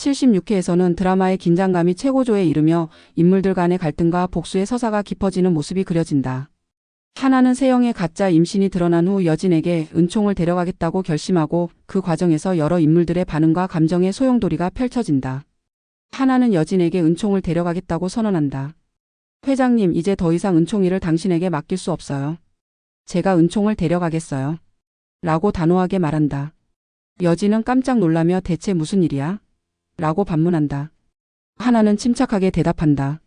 76회에서는 드라마의 긴장감이 최고조에 이르며 인물들 간의 갈등과 복수의 서사가 깊어지는 모습이 그려진다. 하나는 세영의 가짜 임신이 드러난 후 여진에게 은총을 데려가겠다고 결심하고 그 과정에서 여러 인물들의 반응과 감정의 소용돌이가 펼쳐진다. 하나는 여진에게 은총을 데려가겠다고 선언한다. 회장님, 이제 더 이상 은총이를 당신에게 맡길 수 없어요. 제가 은총을 데려가겠어요. 라고 단호하게 말한다. 여진은 깜짝 놀라며 대체 무슨 일이야? 라고 반문한다. 하나는 침착하게 대답한다.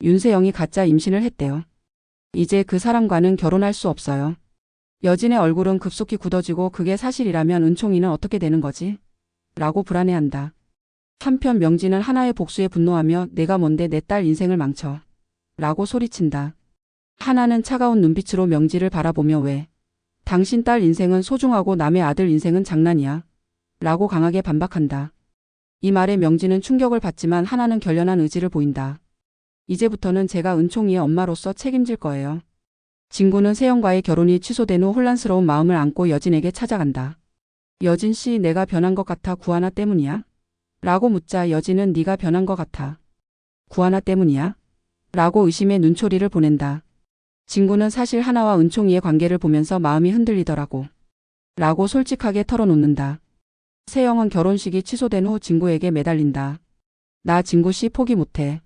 윤세영이 가짜 임신을 했대요. 이제 그 사람과는 결혼할 수 없어요. 여진의 얼굴은 급속히 굳어지고 그게 사실이라면 은총이는 어떻게 되는 거지? 라고 불안해한다. 한편 명진은 하나의 복수에 분노하며 내가 뭔데 내 딸 인생을 망쳐. 라고 소리친다. 하나는 차가운 눈빛으로 명지를 바라보며 왜? 당신 딸 인생은 소중하고 남의 아들 인생은 장난이야. 라고 강하게 반박한다. 이 말에 명지는 충격을 받지만 하나는 결연한 의지를 보인다. 이제부터는 제가 은총이의 엄마로서 책임질 거예요. 진구는 세영과의 결혼이 취소된 후 혼란스러운 마음을 안고 여진에게 찾아간다. 여진 씨 내가 변한 것 같아 구하나 때문이야? 라고 묻자 여진은 네가 변한 것 같아. 구하나 때문이야? 라고 의심의 눈초리를 보낸다. 진구는 사실 하나와 은총이의 관계를 보면서 마음이 흔들리더라고. 라고 솔직하게 털어놓는다. 세영은 결혼식이 취소된 후 진구에게 매달린다. 나 진구 씨 포기 못해.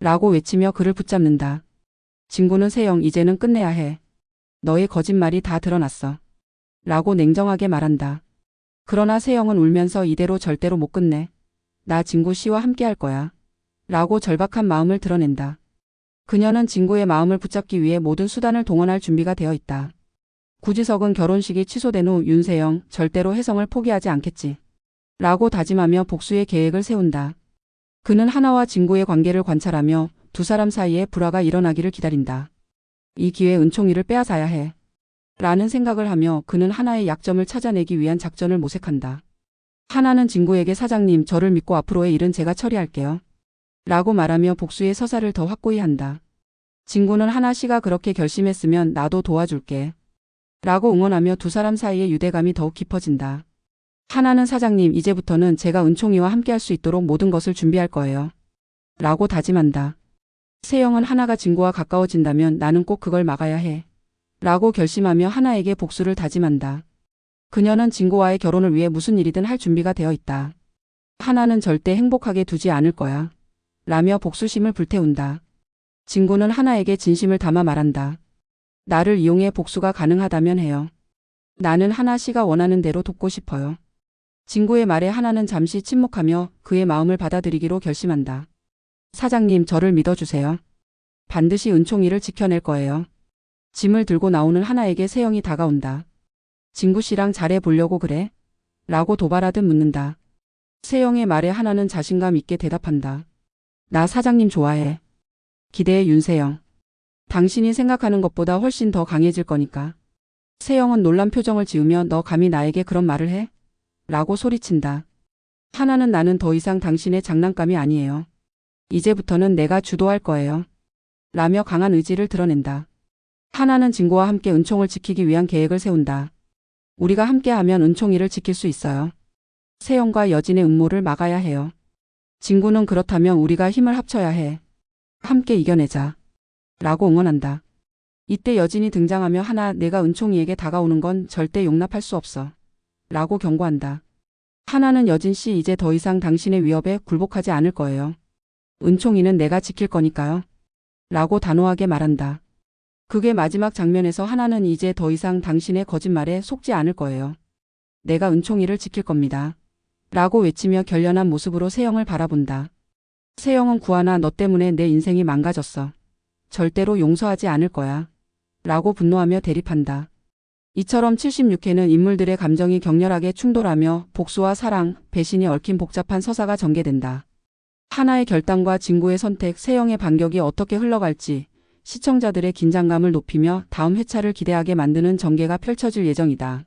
라고 외치며 그를 붙잡는다. 진구는 세영 이제는 끝내야 해. 너의 거짓말이 다 드러났어. 라고 냉정하게 말한다. 그러나 세영은 울면서 이대로 절대로 못 끝내. 나 진구 씨와 함께 할 거야. 라고 절박한 마음을 드러낸다. 그녀는 진구의 마음을 붙잡기 위해 모든 수단을 동원할 준비가 되어 있다. 구지석은 결혼식이 취소된 후 윤세영 절대로 혜성을 포기하지 않겠지. 라고 다짐하며 복수의 계획을 세운다. 그는 하나와 진구의 관계를 관찰하며 두 사람 사이에 불화가 일어나기를 기다린다. 이 기회에 은총이를 빼앗아야 해. 라는 생각을 하며 그는 하나의 약점을 찾아내기 위한 작전을 모색한다. 하나는 진구에게 사장님 저를 믿고 앞으로의 일은 제가 처리할게요. 라고 말하며 복수의 서사를 더 확고히 한다. 진구는 하나 씨가 그렇게 결심했으면 나도 도와줄게. 라고 응원하며 두 사람 사이의 유대감이 더욱 깊어진다. 하나는 사장님 이제부터는 제가 은총이와 함께 할 수 있도록 모든 것을 준비할 거예요. 라고 다짐한다. 세영은 하나가 진구와 가까워진다면 나는 꼭 그걸 막아야 해. 라고 결심하며 하나에게 복수를 다짐한다. 그녀는 진구와의 결혼을 위해 무슨 일이든 할 준비가 되어 있다. 하나는 절대 행복하게 두지 않을 거야. 라며 복수심을 불태운다. 진구는 하나에게 진심을 담아 말한다. 나를 이용해 복수가 가능하다면 해요. 나는 하나 씨가 원하는 대로 돕고 싶어요. 진구의 말에 하나는 잠시 침묵하며 그의 마음을 받아들이기로 결심한다. 사장님 저를 믿어주세요. 반드시 은총이를 지켜낼 거예요. 짐을 들고 나오는 하나에게 세영이 다가온다. 진구 씨랑 잘해 보려고 그래? 라고 도발하듯 묻는다. 세영의 말에 하나는 자신감 있게 대답한다. 나 사장님 좋아해. 기대해 윤세영. 당신이 생각하는 것보다 훨씬 더 강해질 거니까. 세영은 놀란 표정을 지으며 너 감히 나에게 그런 말을 해? 라고 소리친다. 하나는 나는 더 이상 당신의 장난감이 아니에요. 이제부터는 내가 주도할 거예요. 라며 강한 의지를 드러낸다. 하나는 진구와 함께 은총을 지키기 위한 계획을 세운다. 우리가 함께하면 은총이를 지킬 수 있어요. 세영과 여진의 음모를 막아야 해요. 진구는 그렇다면 우리가 힘을 합쳐야 해. 함께 이겨내자. 라고 응원한다. 이때 여진이 등장하며 하나 내가 은총이에게 다가오는 건 절대 용납할 수 없어. 라고 경고한다. 하나는 여진 씨 이제 더 이상 당신의 위협에 굴복하지 않을 거예요. 은총이는 내가 지킬 거니까요. 라고 단호하게 말한다. 그게 마지막 장면에서 하나는 이제 더 이상 당신의 거짓말에 속지 않을 거예요. 내가 은총이를 지킬 겁니다. 라고 외치며 결연한 모습으로 세영을 바라본다. 세영은 구하나 너 때문에 내 인생이 망가졌어. 절대로 용서하지 않을 거야. 라고 분노하며 대립한다. 이처럼 76회는 인물들의 감정이 격렬하게 충돌하며 복수와 사랑, 배신이 얽힌 복잡한 서사가 전개된다. 하나의 결단과 진구의 선택, 세영의 반격이 어떻게 흘러갈지 시청자들의 긴장감을 높이며 다음 회차를 기대하게 만드는 전개가 펼쳐질 예정이다.